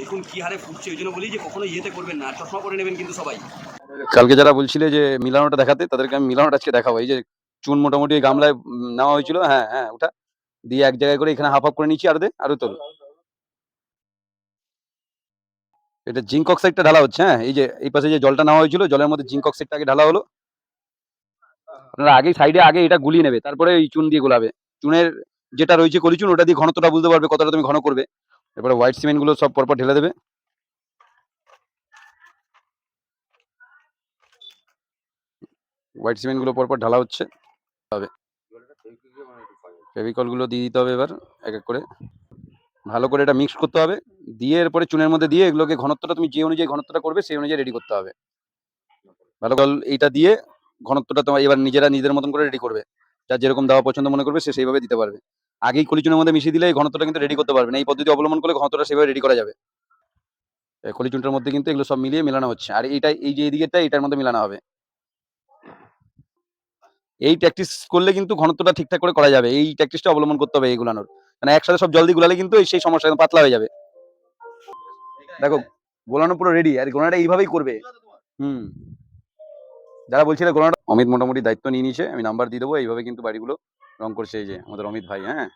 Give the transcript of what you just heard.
দেখুন কি হারে ফুটছে, ওই জন্য বলি যে কখনো ইয়েতে করবেন না চশমা পরে নেবেন কিন্তু সবাই। কালকে যারা বলছিলে যে মিলানোটা দেখাতে, তাদেরকে আমি মিলানোটা আজকে দেখাবো। এই যে চুন মোটামুটি গামলায় নেওয়া হয়েছিল হ্যাঁ হ্যাঁ ওটা। দিয়ে এক জায়গায় করে এখানে হাফ হাফ করে নিচ্ছি, আর দে, আরও তোল। এটা জিঙ্ক অক্সাইডটা ঢালা হচ্ছে হ্যাঁ এই যে, এই পাশে যে জলটা নেওয়া হয়েছিল, জলের মধ্যে জিঙ্ক অক্সাইডটা আগে ঢালা হলো। আপনারা আগে সাইডে আগে এটা গুলিয়ে নেবে, তারপরে এই চুন দিয়ে গোলাবে। চুনের যেটা রয়েছে কলি চুন ওটা দিয়ে ঘনত্বটা বুঝতে পারবে কতটা তুমি ঘন করবে। এবারে হোয়াইট সিমেন্টগুলো সব পরপর ঢেলে দেবে। হোয়াইট সিমেন্টগুলো পরপর ঢালা হচ্ছে। হবে ফেভিকলগুলো দিয়ে দিতে হবে এবার, এক এক করে। ভালো করে এটা মিক্স করতে হবে। দিয়ে এরপরে চুনের মধ্যে দিয়ে এগুলোকে ঘনত্বটা তুমি যে অনুযায়ী ঘনত্বটা করবে, সেই অনুযায়ী রেডি করতে হবে। ভালো করে এইটা দিয়ে ঘনত্বটা তোমার এবার নিজেরা নিজেদের মতন করে রেডি করবে। যার যেরকম দেওয়া পছন্দ মনে করবে, সে সেইভাবে দিতে পারবে। আগেই কলিচুনের মধ্যে মিশিয়ে দিলে এই ঘনত্বটা কিন্তু রেডি করতে পারবে না। এই পদ্ধতি অবলম্বন করলে ঘনত্বটা সেভাবে রেডি করা যাবে। কলিচুনটার মধ্যে কিন্তু এগুলো সব মিলিয়ে মেলানো হচ্ছে। আর এইটা এই যে এদিকেরটা এটার মধ্যে মেলানো হবে। এই প্র্যাকটিস করলে কিন্তু ঘনত্বটা ঠিকঠাক করে করা যাবে। এই প্র্যাকটিসটা অবলম্বন করতে হবে এইগুলানোর মানে একসাথে সব জলদি গুলালে কিন্তু সেই সমস্যা পাতলা হয়ে যাবে। দেখো, গোলানো পুরো রেডি আর গোলানোটা এইভাবেই করবে। হুম। যারা বলছিলে গোলানোটা অমিত মোটামুটি দায়িত্ব নিয়ে নিয়েছে, আমি নাম্বার দিয়ে দেবো। এইভাবে কিন্তু বাড়িগুলো রং করছে এই যে আমাদের অমিত ভাই হ্যাঁ?